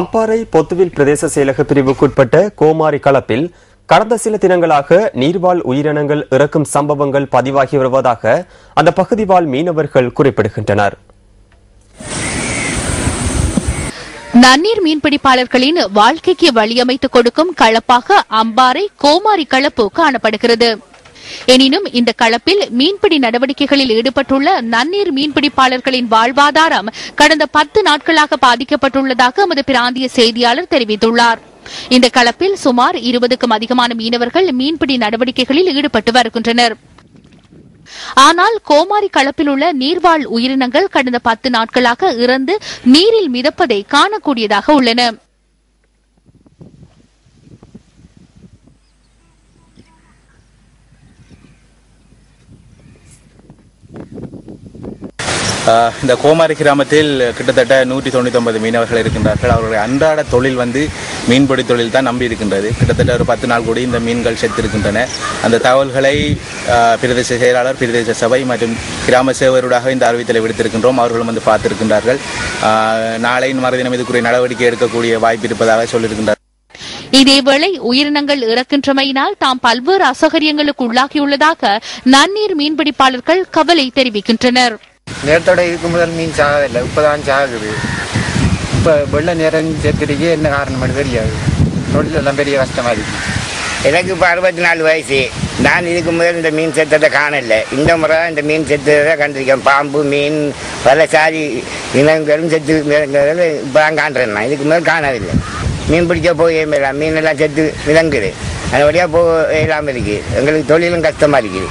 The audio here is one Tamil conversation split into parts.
அம்பாறை பொத்துவில் பிரதேச செயலக பிரிவுக்குட்பட்ட கோமாரி களப்பில் கடந்த சில தினங்களாக நீர்வாழ் உயிரினங்கள் இறக்கும் சம்பவங்கள் பதிவாகி வருவதாக அந்த பகுதி வாழ் மீனவர்கள் குறிப்பிடுகின்றனர். நன்னீர் மீன்பிடிப்பாளர்களின் வாழ்க்கைக்கு வழியமைத்துக் கொடுக்கும் களப்பாக அம்பாறை கோமாரி களப்பு காணப்படுகிறது. எனினும் இந்த களப்பில் மீன்பிடி நடவடிக்கைகளில் ஈடுபட்டுள்ள நன்னீர் மீன்பிடிப்பாளர்களின் வாழ்வாதாரம் கடந்த பத்து நாட்களாக பாதிக்கப்பட்டுள்ளதாக எமது பிராந்திய செய்தியாளர் தெரிவித்துள்ளார். இந்த களப்பில் சுமார் இருபதுக்கும் அதிகமான மீனவர்கள் மீன்பிடி நடவடிக்கைகளில் ஈடுபட்டு வருகின்றனர். ஆனால் கோமாரி களப்பில் உள்ள நீர்வாழ் உயிரினங்கள் கடந்த பத்து நாட்களாக இறந்து நீரில் மிதப்பதை காணக்கூடியதாக உள்ளன. இந்த கோமாரி கிராமத்தில் கிட்டத்தட்ட நூற்றி தொண்ணூத்தொன்பது மீனவர்கள் இருக்கின்றார்கள். அவர்களுடைய அன்றாட தொழில் வந்து மீன்பிடி தொழில் தான் நம்பி இருக்கின்றது. கிட்டத்தட்ட ஒரு பத்து நாள் கூடி இந்த மீன்கள் செத்திருக்கின்றன. அந்த தகவல்களை பிரதேச செயலாளர் பிரதேச சபை மற்றும் கிராம சேவருடாக இந்த அறிவித்தலை விடுத்திருக்கின்றோம். அவர்களும் வந்து பார்த்திருக்கின்றார்கள். நாளையின் நாளை மறுதினம் இதுக்குரிய நடவடிக்கை எடுக்கக்கூடிய வாய்ப்பு இருப்பதாக சொல்லியிருக்கின்றார். இதேவேளை உயிரினங்கள் இறக்கின்றமையினால் தாம் பல்வேறு அசௌகரியங்களுக்கு உள்ளாகியுள்ளதாக நன்னீர் மீன்பிடிப்பாளர்கள் கவலை தெரிவிக்கின்றனர். நேரத்தோட இதுக்கு முதல் மீன் சாகதில்லை இப்போதான் சாகுது. இப்போ வெள்ள நேரம் சேர்த்துருக்கே என்ன காரணம்னு தெரியாது. தொழிலெல்லாம் பெரிய கஷ்டமாக இருக்கு. எனக்கு இப்போ அறுபத்தி நாலு வயசு. நான் இதுக்கு முதல் இந்த மீன் செத்ததை காணல. இந்த முறை தான் இந்த மீன் செத்ததை கண்டிருக்கேன். பாம்பு மீன் பல சாதி இனங்களும் செத்து இப்போ தான் காண்றேன் நான். இதுக்கு முதல் காணவில்லை. மீன் பிடிக்க போய் மீன் எல்லாம் செத்து விளங்குது அதபடியாக போக இல்லாமல் இருக்குது எங்களுக்கு தொழிலும் கஷ்டமாக இருக்குது.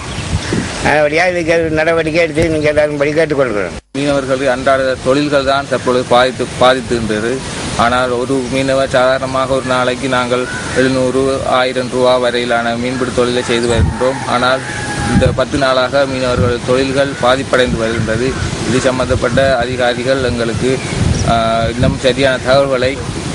அதபடியாக இதுக்கு நடவடிக்கை எடுத்து நீங்கள் எல்லாரும் படி கேட்டுக்கொள்கிறோம். மீனவர்களுக்கு அன்றாட தொழில்கள் தான் தற்பொழுது பாதித்து பாதித்துகின்றது ஆனால் ஒரு மீனவர் சாதாரணமாக ஒரு நாளைக்கு நாங்கள் எழுநூறு ஆயிரம் ரூபா வரையிலான மீன்பிடி தொழிலை செய்து வருகின்றோம். ஆனால் இந்த பத்து நாளாக மீனவர்கள் தொழில்கள் பாதிப்படைந்து வருகின்றது. இது சம்பந்தப்பட்ட அதிகாரிகள் எங்களுக்கு இன்னும் சரியான தகவல்களை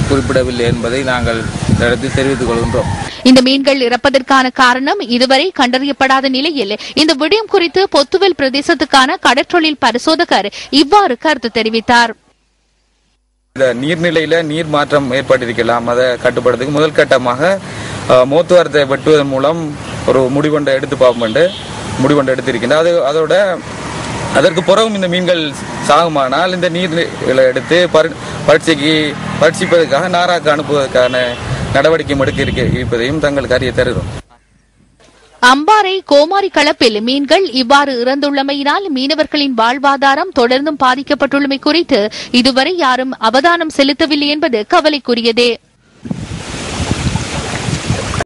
குறிப்பிடவில்லை என்பதை நாங்கள் இந்த இடத்தில் தெரிவித்துக் கொள்கின்றோம். இந்த மீன்கள் இறப்பதற்கான காரணம் இதுவரை கண்டறியப்படாத நிலையில் இந்த விடயம் குறித்து பொத்துவல் பிரதேசத்துக்கான கடற்றொழில் பரிசோதகர் இவ்வாறு கருத்து தெரிவித்தார். இந்த நீர்நிலையில நீர் மாற்றம் ஏற்பட்டிருக்கலாம். அதை கட்டுப்படுறதுக்கு முதல் கட்டமாக மோத்துவாரத்தை வெட்டுவதன் மூலம் ஒரு முடிவண்டை எடுத்து பார்ப்போம் முடிவண்டை எடுத்திருக்கின்ற அது அதோட அதற்கு பிறகும் இந்த மீன்கள் சாகுமானால் இந்த நீர்களை எடுத்து பரீட்சைக்கு பரீட்சிப்பதற்காக நாராக்கு அனுப்புவதற்கான நடவடிக்கை எடுக்க இருக்க- இருப்பதையும் தங்கள் அறிய அம்பாறை கோமாரி களப்பில் மீன்கள் இவ்வாறு இறந்துள்ளமையினால் மீனவர்களின் வாழ்வாதாரம் தொடர்ந்தும் பாதிக்கப்பட்டுள்ளமை குறித்து இதுவரை யாரும் அவதானம் செலுத்தவில்லை என்பது கவலைக்குரியதே.